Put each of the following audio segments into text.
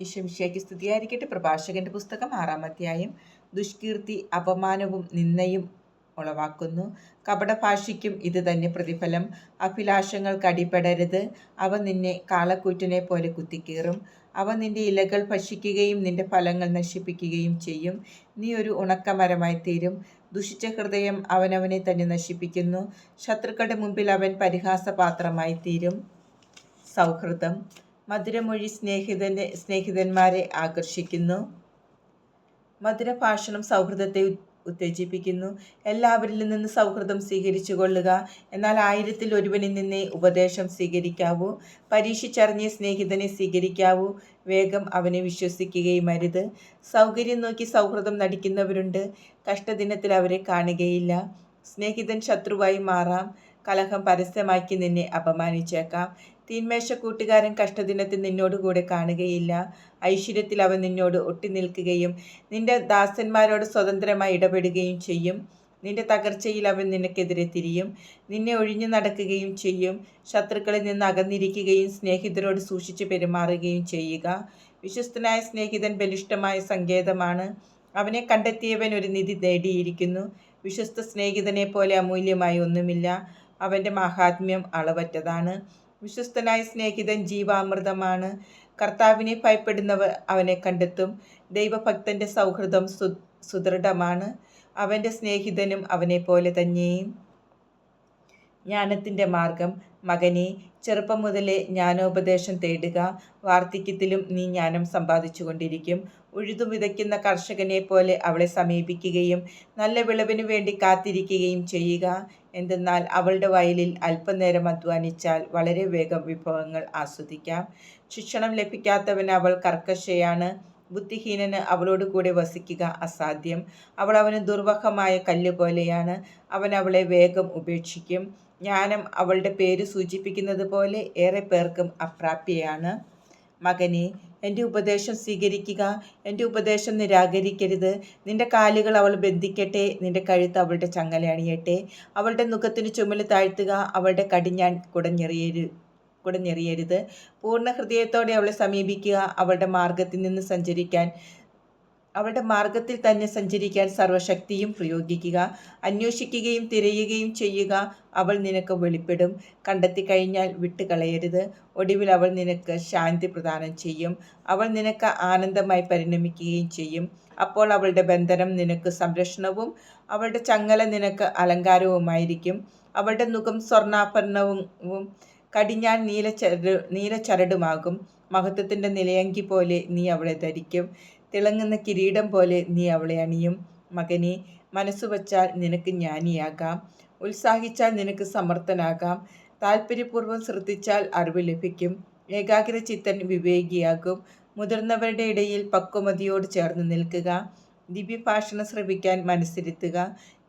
ഈശ്വമിശയ്ക്ക് സ്തുതിയായിരിക്കട്ടെ. പ്രഭാഷകന്റെ പുസ്തകം ആറാം അധ്യായം. ദുഷ്കീർത്തി അപമാനവും നിന്നയും ഉളവാക്കുന്നു. കപടഭാഷയ്ക്കും ഇത് തന്നെ പ്രതിഫലം. അഭിലാഷങ്ങൾക്ക് അടിപ്പെടരുത് അവ നിന്നെ കാളക്കൂറ്റിനെ പോലെ കുത്തിക്കീറും. അവ നിന്റെ ഇലകൾ ഭക്ഷിക്കുകയും നിന്റെ ഫലങ്ങൾ നശിപ്പിക്കുകയും ചെയ്യും. നീ ഒരു ഉണക്കമരമായി തീരും. ദുഷിച്ച ഹൃദയം അവനവനെ തന്നെ നശിപ്പിക്കുന്നു. ശത്രുക്കളുടെ മുമ്പിൽ അവൻ പരിഹാസപാത്രമായി തീരും. സൗഹൃദം. മധുരമൊഴി സ്നേഹിതന്റെ സ്നേഹിതന്മാരെ ആകർഷിക്കുന്നു. മധുരഭാഷണം സൗഹൃദത്തെ ഉത്തേജിപ്പിക്കുന്നു. എല്ലാവരിൽ നിന്ന് സൗഹൃദം സ്വീകരിച്ചു കൊള്ളുക. എന്നാൽ ആയിരത്തിൽ ഒരുവനിൽ നിന്നേ ഉപദേശം സ്വീകരിക്കാവൂ. പരീക്ഷിച്ചറിഞ്ഞ സ്നേഹിതനെ സ്വീകരിക്കാവൂ. വേഗം അവനെ വിശ്വസിക്കുകയും അരുത്. സൗകര്യം നോക്കി സൗഹൃദം നടിക്കുന്നവരുണ്ട്. കഷ്ടദിനത്തിൽ അവരെ കാണുകയില്ല. സ്നേഹിതൻ ശത്രുവായി മാറാം. കലഹം പരസ്യമാക്കി നിന്നെ അപമാനിച്ചേക്കാം. തീന്മേശ കൂട്ടുകാരൻ കഷ്ടദിനത്തിൽ നിന്നോട് കൂടെ കാണുകയില്ല. ഐശ്വര്യത്തിൽ അവൻ നിന്നോട് ഒട്ടി നിൽക്കുകയും നിന്റെ ദാസന്മാരോട് സ്വതന്ത്രമായി ഇടപെടുകയും ചെയ്യും. നിന്റെ തകർച്ചയിൽ അവൻ നിനക്കെതിരെ തിരിയും. നിന്നെ ഒഴിഞ്ഞു നടക്കുകയും ചെയ്യും. ശത്രുക്കളിൽ നിന്ന് അകന്നിരിക്കുകയും സ്നേഹിതരോട് സൂക്ഷിച്ചു പെരുമാറുകയും ചെയ്യുക. വിശ്വസ്തനായ സ്നേഹിതൻ ബലിഷ്ടമായ സങ്കേതമാണ്. അവനെ കണ്ടെത്തിയവൻ ഒരു നിധി നേടിയിരിക്കുന്നു. വിശ്വസ്ത സ്നേഹിതനെ പോലെ അമൂല്യമായി ഒന്നുമില്ല. അവന്റെ മഹാത്മ്യം അളവറ്റതാണ്. വിശ്വസ്തനായ സ്നേഹിതൻ ജീവാമൃതമാണ്. കർത്താവിനെ ഭയപ്പെടുന്നവർ അവനെ കണ്ടെത്തും. ദൈവഭക്തന്റെ സൗഹൃദം സു സുദൃഢമാണ്. അവന്റെ സ്നേഹിതനും അവനെ പോലെ തന്നെയും. ജ്ഞാനത്തിന്റെ മാർഗം. മകനെ ചെറുപ്പം മുതലേ ജ്ഞാനോപദേശം തേടുക. വാർദ്ധക്യത്തിലും നീ ജ്ഞാനം സമ്പാദിച്ചു കൊണ്ടിരിക്കും ഉഴുതു വിതയ്ക്കുന്ന കർഷകനെ പോലെ അവളെ സമീപിക്കുകയും നല്ല വിളവിനു വേണ്ടി കാത്തിരിക്കുകയും ചെയ്യുക. എന്തെന്നാൽ അവളുടെ വയലിൽ അല്പനേരം അധ്വാനിച്ചാൽ വളരെ വേഗം വിഭവങ്ങൾ ആസ്വദിക്കാം. ശിക്ഷണം ലഭിക്കാത്തവൻ അവൾ കർക്കശയാണ്. ബുദ്ധിഹീനന് അവളോട് കൂടെ വസിക്കുക അസാധ്യം. അവൾ അവന് ദുർവഹമായ കല്ല് പോലെയാണ്. അവൻ അവളെ വേഗം ഉപേക്ഷിക്കും. ജ്ഞാനം അവളുടെ പേര് സൂചിപ്പിക്കുന്നത് പോലെ ഏറെ പേർക്കും അപ്രാപ്യയാണ്. മകനെ എന്റെ ഉപദേശം സ്വീകരിക്കുക എന്റെ ഉപദേശം നിരാകരിക്കരുത്. നിന്റെ കാലുകൾ അവൾ ബന്ധിക്കട്ടെ നിന്റെ കഴുത്ത് അവളുടെ ചങ്ങല അണിയട്ടെ. അവളുടെ മുഖത്തിന് ചുമൽ താഴ്ത്തുക അവളുടെ കടിഞ്ഞാൻ കുടഞ്ഞെറിയരു കുടഞ്ഞെറിയരുത്. പൂർണ ഹൃദയത്തോടെ അവളെ സമീപിക്കുക അവളുടെ മാർഗത്തിൽ നിന്ന് സഞ്ചരിക്കാൻ അവളുടെ മാർഗത്തിൽ തന്നെ സഞ്ചരിക്കാൻ സർവശക്തിയും പ്രയോഗിക്കുക. അന്വേഷിക്കുകയും തിരയുകയും ചെയ്യുക. അവൾ നിനക്ക് വെളിപ്പെടും. കണ്ടെത്തി കഴിഞ്ഞാൽ വിട്ടുകളയരുത്. ഒടുവിൽ അവൾ നിനക്ക് ശാന്തി പ്രദാനം ചെയ്യും. അവൾ നിനക്ക് ആനന്ദമായി പരിണമിക്കുകയും ചെയ്യും. അപ്പോൾ അവളുടെ ബന്ധനം നിനക്ക് സംരക്ഷണവും അവളുടെ ചങ്ങല നിനക്ക് അലങ്കാരവുമായിരിക്കും. അവളുടെ മുഖം സ്വർണാഭരണവും കടിഞ്ഞാൻ നീല ചരട് നീല ചരടുമാകും മഹത്വത്തിന്റെ നിലയങ്കി പോലെ നീ അവളെ ധരിക്കും. തിളങ്ങുന്ന കിരീടം പോലെ നീ അവളെ അണിയും. മകനെ മനസ്സു വച്ചാൽ നിനക്ക് ജ്ഞാനിയാകാം. ഉത്സാഹിച്ചാൽ നിനക്ക് സമർത്ഥനാകാം. താല്പര്യപൂർവം ശ്രദ്ധിച്ചാൽ അറിവ് ലഭിക്കും. ഏകാഗ്ര ചിത്തൻ വിവേകിയാകും. മുതിർന്നവരുടെ ഇടയിൽ പക്വമതിയോട് ചേർന്ന് നിൽക്കുക. ദിവ്യഭാഷണം ശ്രവിക്കാൻ മനസ്സിരുത്തുക.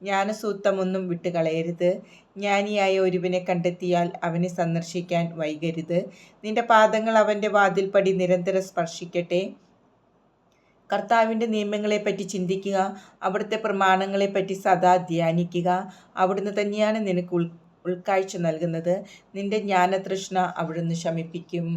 ജ്ഞാനസൂത്തമൊന്നും വിട്ടുകളയരുത്. ജ്ഞാനിയായ ഒരുവിനെ കണ്ടെത്തിയാൽ അവനെ സന്ദർശിക്കാൻ വൈകരുത്. നിന്റെ പാദങ്ങൾ അവന്റെ വാതിൽപ്പടി നിരന്തരം സ്പർശിക്കട്ടെ. കർത്താവിന്റെ നിയമങ്ങളെപ്പറ്റി ചിന്തിക്കുക അവിടുത്തെ പ്രമാണങ്ങളെപ്പറ്റി സദാ ധ്യാനിക്കുക. അവിടുന്ന് തന്നെയാണ് നിനക്ക് ഉൾ ഉൾക്കാഴ്ച നൽകുന്നത്. നിന്റെ ജ്ഞാനതൃഷ്ണ അവിടുന്ന് ശമിപ്പിക്കും.